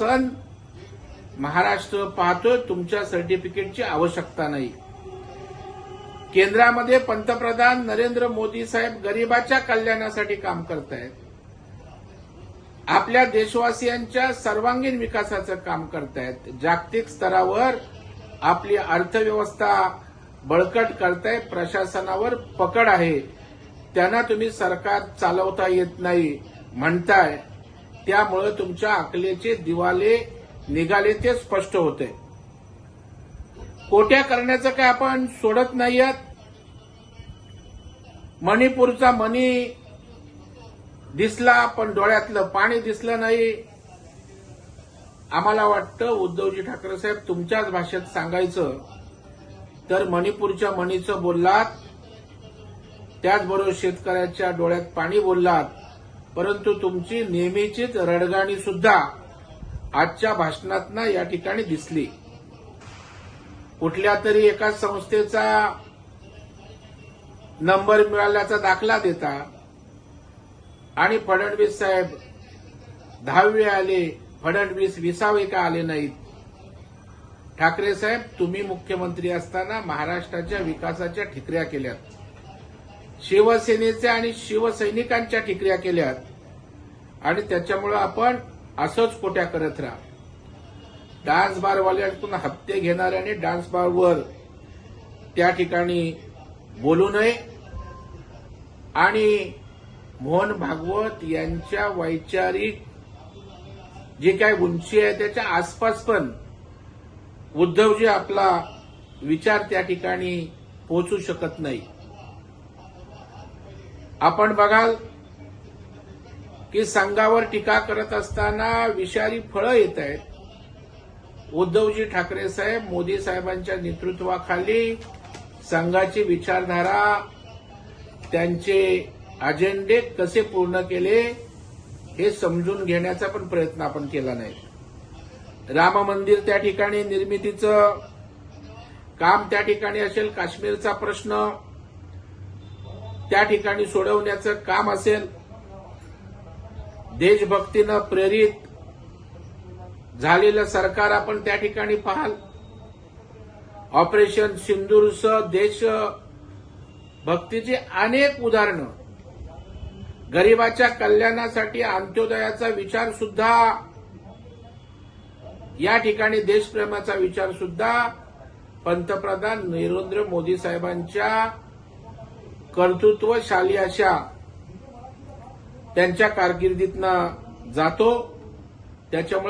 सण महाराष्ट्र पाहतोय तुमच्या सर्टिफिकेटची आवश्यकता नाही. केंद्रामध्ये पंतप्रधान नरेंद्र मोदी साहेब गरीबाच्या कल्याणासाठी काम करतायत. आपल्या देशवासियांच्या सर्वांगीण विकासाचं काम करतायत. जागतिक स्तरावर आपली अर्थव्यवस्था बळकट करताय प्रशासनावर पकड आहे. त्यांना तुम्ही सरकार चालवता येत नाही म्हणताय. त्यामुळे तुमच्या अकलेचे दिवाले निघाले ते स्पष्ट होते. कोट्या करण्याचं काय आपण सोडत नाही आहात मणिपूरचा मणी दिसला पण डोळ्यातलं पाणी दिसलं नाही. आम्हाला वाटतं उद्धवजी ठाकरे साहेब तुमच्याच भाषेत सांगायचं तर मणिपूरच्या मणीचं बोललात. त्याचबरोबर शेतकऱ्याच्या डोळ्यात पाणी बोललात. परंतु तुमची नेहमीचीच रडगाणी सुद्धा आजच्या भाषणात या ठिकाणी दिसली. कुठल्या तरी एका संस्थेचा नंबर मिळाल्याचा दाखला देता आणि फडणवीस साहेब दहावे आले फडणवीस विसावे का आले नाहीत? ठाकरे साहेब तुम्ही मुख्यमंत्री असताना महाराष्ट्राच्या विकासाच्या ठिकऱ्या केल्यात. शिवसेनेच्या आणि शिवसैनिकांच्या ठिकऱ्या केल्यात. आणि त्याच्यामुळे आपण असंच कोट्या करत राहा. डान्स बारवाल्यातून हप्ते घेणाऱ्याने डान्स बारवर त्या ठिकाणी बोलू नये. आणि मोहन भागवत यांच्या वैचारिक जी काय उंची आहे त्याच्या आसपास पण उद्धवजी आपला विचार त्या ठिकाणी पोहोचू शकत नाही. आपण बघाल की संघावर टीका करत असताना विषारी फळं येत आहेत. उद्धवजी ठाकरे साहेब मोदी साहेबांच्या नेतृत्वाखाली संघाची विचारधारा त्यांचे अजेंडे कसे पूर्ण केले हे समजून घेण्याचा पण प्रयत्न आपण केला नाही. राम मंदिर त्या ठिकाणी निर्मितीचं काम त्या ठिकाणी असेल काश्मीरचा प्रश्न त्या ठिकाणी सोडवण्याचं काम असेल. देशभक्तीनं प्रेरित झालेलं सरकार आपण त्या ठिकाणी पाहाल. ऑपरेशन सिंदूरसह देश भक्तीची अनेक उदाहरणं. गरिबाच्या कल्याणासाठी अंत्योदयाचा विचार सुद्धा या ठिकाणी देशप्रेमाचा विचार सुद्धा पंतप्रधान नरेंद्र मोदी साहेबांच्या कर्तृत्वशाली अशा त्यांच्या कारकिर्दीतनं जातो. त्याच्यामुळे